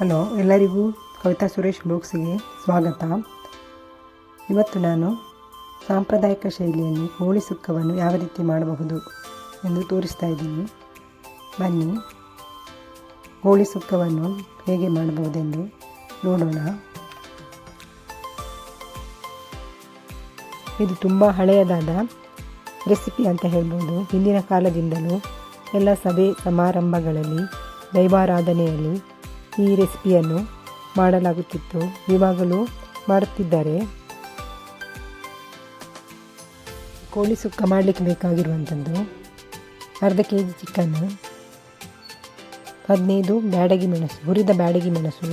Hello, ಎಲ್ಲರಿಗೂ ಕವಿತಾ ಸುರೇಶ್ ಬ್ಲೋಗ್ಸಿಗೆ ಸ್ವಾಗತ. ಇವತ್ತು ನಾನು ಸಾಂಪ್ರದಾಯಿಕ ಶೈಲಿಯಲ್ಲಿ ಕೋಳಿ ಸುಕ್ಕವನ್ನು ಯಾವ ರೀತಿ ಮಾಡಬಹುದು ಎಂದು ತೋರಿಸ್ತಾ ಇದ್ದೀನಿ. ಬನ್ನಿ ಕೋಳಿ ಸುಕ್ಕವನ್ನು ಹೇಗೆ ಮಾಡಬಹುದೆಂದು ನೋಡೋಣ. ಇದು ತುಂಬ ಹಳೆಯದಾದ ರೆಸಿಪಿ ಅಂತ ಹೇಳ್ಬೋದು. ಹಿಂದಿನ ಕಾಲದಿಂದಲೂ ಎಲ್ಲ ಸಭೆ ಸಮಾರಂಭಗಳಲ್ಲಿ, ದೈವಾರಾಧನೆಯಲ್ಲಿ ಈ ರೆಸಿಪಿಯನ್ನು ಮಾಡಲಾಗುತ್ತಿತ್ತು. ಇವಾಗಲೂ ಮಾಡುತ್ತಿದ್ದಾರೆ. ಕೋಳಿ ಸುಕ್ಕ ಮಾಡಲಿಕ್ಕೆ ಬೇಕಾಗಿರುವಂಥದ್ದು ಅರ್ಧ ಕೆ ಜಿ ಚಿಕನ್, ಹದಿನೈದು ಬ್ಯಾಡಗಿ ಮೆಣಸು, ಹುರಿದ ಬ್ಯಾಡಗಿ ಮೆಣಸು,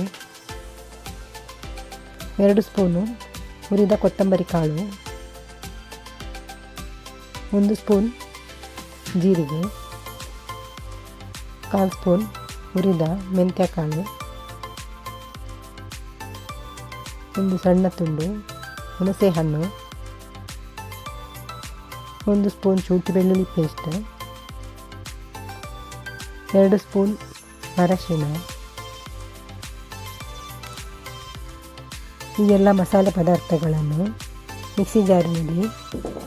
ಎರಡು ಸ್ಪೂನು ಹುರಿದ ಕೊತ್ತಂಬರಿ ಕಾಳು, ಒಂದು ಸ್ಪೂನ್ ಜೀರಿಗೆ, ಕಾಲು ಸ್ಪೂನ್ ಹುರಿದ ಮೆಂತ್ಯ ಕಾಳು ಒಂದು ಸಣ್ಣ ತುಂಡು ಹುಣಸೆ ಹಣ್ಣು ಒಂದು ಸ್ಪೂನ್ ಶುಂಠಿ ಬೆಳ್ಳುಳ್ಳಿ ಪೇಸ್ಟ್ ಎರಡು ಸ್ಪೂನ್ ಅರಶಿನ ಈ ಎಲ್ಲ ಮಸಾಲೆ ಪದಾರ್ಥಗಳನ್ನು ಮಿಕ್ಸಿ ಜಾರಿನಲ್ಲಿ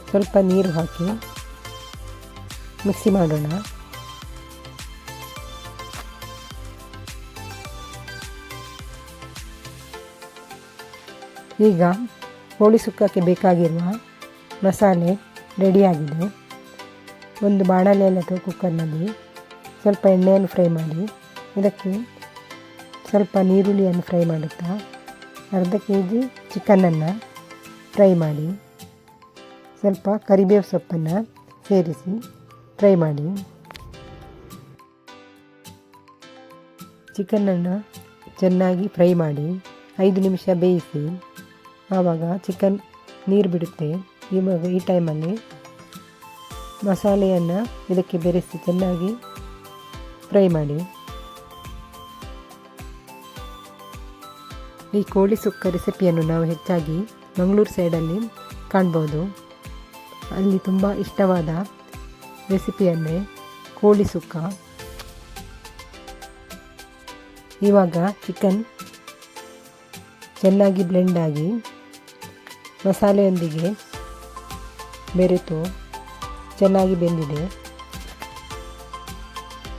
ಸ್ವಲ್ಪ ನೀರು ಹಾಕಿ ಮಿಕ್ಸಿ ಮಾಡೋಣ. ಈಗ ಕೋಳಿ ಸುಕ್ಕಕ್ಕೆ ಬೇಕಾಗಿರುವ ಮಸಾಲೆ ರೆಡಿಯಾಗಿದೆ. ಒಂದು ಬಾಣಲೆಯಲ್ಲಿ ಅಥವಾ ಕುಕ್ಕರ್ನಲ್ಲಿ ಸ್ವಲ್ಪ ಎಣ್ಣೆಯನ್ನು ಫ್ರೈ ಮಾಡಿ, ಇದಕ್ಕೆ ಸ್ವಲ್ಪ ನೀರುಳ್ಳಿಯನ್ನು ಫ್ರೈ ಮಾಡುತ್ತಾ, ಅರ್ಧ ಕೆ ಜಿ ಚಿಕನನ್ನು ಫ್ರೈ ಮಾಡಿ, ಸ್ವಲ್ಪ ಕರಿಬೇವು ಸೊಪ್ಪನ್ನು ಸೇರಿಸಿ ಫ್ರೈ ಮಾಡಿ. ಚಿಕನನ್ನು ಚೆನ್ನಾಗಿ ಫ್ರೈ ಮಾಡಿ ಐದು ನಿಮಿಷ ಬೇಯಿಸಿ ಆವಾಗ ಚಿಕನ್ ನೀರು ಬಿಡುತ್ತೆ. ಇವಾಗ ಈ ಟೈಮಲ್ಲಿ ಮಸಾಲೆಯನ್ನು ಇದಕ್ಕೆ ಬೆರೆಸಿ ಚೆನ್ನಾಗಿ ಫ್ರೈ ಮಾಡಿ. ಈ ಕೋಳಿ ಸುಕ್ಕ ರೆಸಿಪಿಯನ್ನು ನಾವು ಹೆಚ್ಚಾಗಿ ಮಂಗಳೂರು ಸೈಡಲ್ಲಿ ಕಾಣ್ಬೋದು. ಅಲ್ಲಿ ತುಂಬ ಇಷ್ಟವಾದ ರೆಸಿಪಿಯನ್ನೇ ಕೋಳಿ ಸುಕ್ಕ. ಇವಾಗ ಚಿಕನ್ ಚೆನ್ನಾಗಿ ಬ್ಲೆಂಡ್ ಆಗಿ ಮಸಾಲೆಯೊಂದಿಗೆ ಬೆರೆತು ಚೆನ್ನಾಗಿ ಬೆಂದಿದೆ.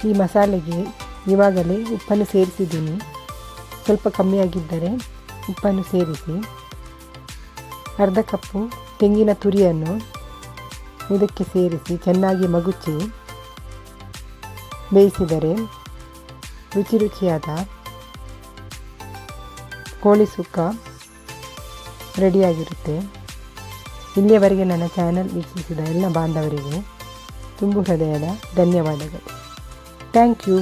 ಈ ಮಸಾಲೆಗೆ ಇವಾಗಲೇ ಉಪ್ಪನ್ನು ಸೇರಿಸಿದ್ದೀನಿ. ಸ್ವಲ್ಪ ಕಮ್ಮಿಯಾಗಿದ್ದರೆ ಉಪ್ಪನ್ನು ಸೇರಿಸಿ. ಅರ್ಧ ಕಪ್ಪು ತೆಂಗಿನ ತುರಿಯನ್ನು ಇದಕ್ಕೆ ಸೇರಿಸಿ ಚೆನ್ನಾಗಿ ಮಗುಚಿ ಬೇಯಿಸಿದರೆ ರುಚಿ ರುಚಿಯಾದ ಕೋಳಿ ಸುಕ್ಕ ರೆಡಿಯಾಗಿರುತ್ತೆ ಇಲ್ಲಿಯವರೆಗೆ ನನ್ನ ಚಾನಲ್ ವೀಕ್ಷಿಸಿದ ಎಲ್ಲ ಬಾಂಧವರಿಗೆ ತುಂಬು ಹೃದಯದ ಧನ್ಯವಾದಗಳು. Thank you